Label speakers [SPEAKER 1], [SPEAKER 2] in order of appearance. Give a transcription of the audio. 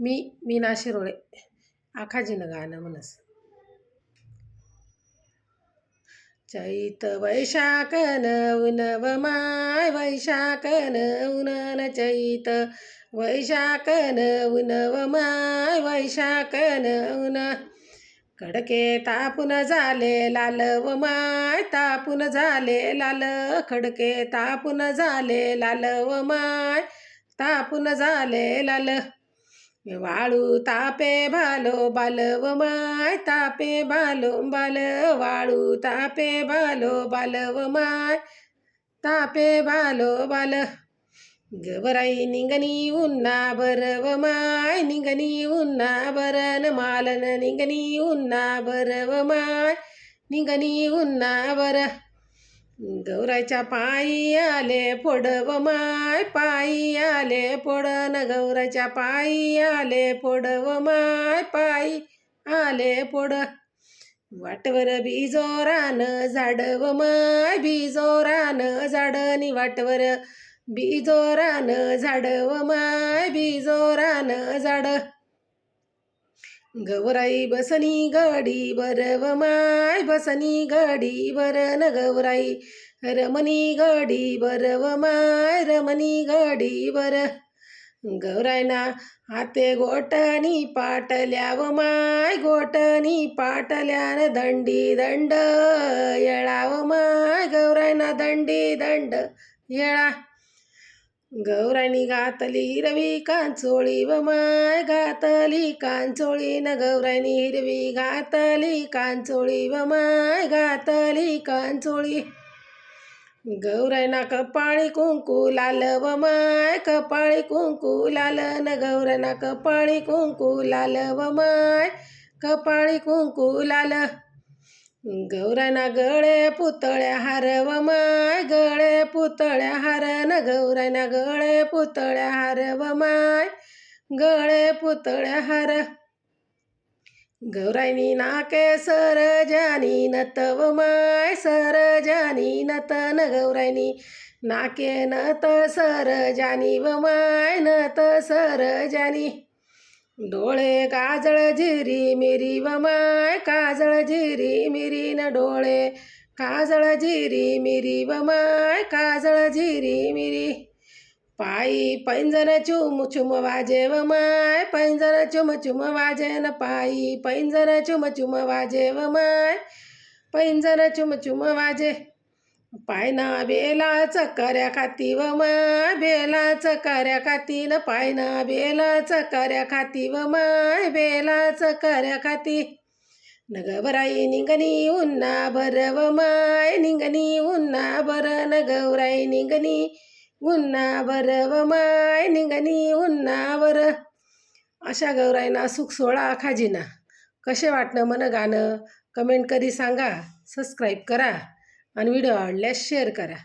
[SPEAKER 1] मी मीना शिरोळे. आखाजीनं गाणं म्हणस. चैत वैशाख ऊन व माय वैशाख ऊन चैत वैशाख ऊन व माय वैशाख ऊन खडके तापून झाले लाल व माय तापून झाले लाल खडके तापून झाले लाल व माय तापून झाले लाल वाळू तापे भालो बालव माय तापे भालो बाल वाळू तापे भालो बालव माय तापे भालो बाल. गबराई निंगनी उन्ना बरव माय निंगनी उन्ना बरन मालन निंगनी उन्ना बरव माय निंगनी उन्ना बर गौराच्या पायी आले फोड व माय पायी आले फोड न गौराच्या पायी आले फोड माय पायी आले फोड. वाटवर बिजोरान झाडव माय बिजोरान झाडनी वाटवर बिजोरान झाडव व माय बिजोरान झाड. गौराई बसनी गाडी बरव माय बसनी गाडी बर न गौराई रमणी गाडी बरव माय रमणी गाडी बर. गौरायना हाते गोटनी पाटल्याव माय गोटनी पाटल्यान दंडी दंड येळाव माय गौरायना दंडी दंड येळा. गौराणी घातली हिरवी कांचोळी व माय घातली कांचोळी न गौराणी हिरवी घातली कांचोळी व माय घातली कांचोळी. गौरायना कपाळी कुंकू लाल व माय कपाळी कुंकू लाल न गौरायना कपाळी कुंकू लाल व माय कपाळी कुंकू लाल. गौराना गळे पुतळ्या हार व माय गळे पुतळ्या हार न गौराना गळे पुतळ्या हार व माय गळे पुतळ्या हार. गौरायनी नाके सर जानी नत व माय सर जानी नत न गौरायनी नाके नत सर जानी व माय नत सर जानी डोळे काजळ झिरी मिरी व माय काजळ झिरी मिरी न डोळे. काजळ झिरी मिरी व माय काजळ झिरी मिरी. पायी पैंजन चुम चुम वाजे व माय पैंजन चुम चुम वाजे न पायी पैंजन चुम चुम वाजे व माय पैंजन चुम चुम वाजे. पायना बेला चकऱ्या खाती व माय बेला चकऱ्या खाती न पायना बेला चकऱ्या खाती व माय बेला चकऱ्या खाती न गौराई निंगनी उन्ना बर व माय निंगणी उन्ना बर न गौराई निंगनी उन्ना बर व माय निंगणी उन्ना बर अशा गौराईना सुख सोळा खाजीना कसे वाटणं मन गाणं? कमेंट करी सांगा सबस्क्राईब करा. आणि व्हिडिओ आवडल्यास शेअर करा.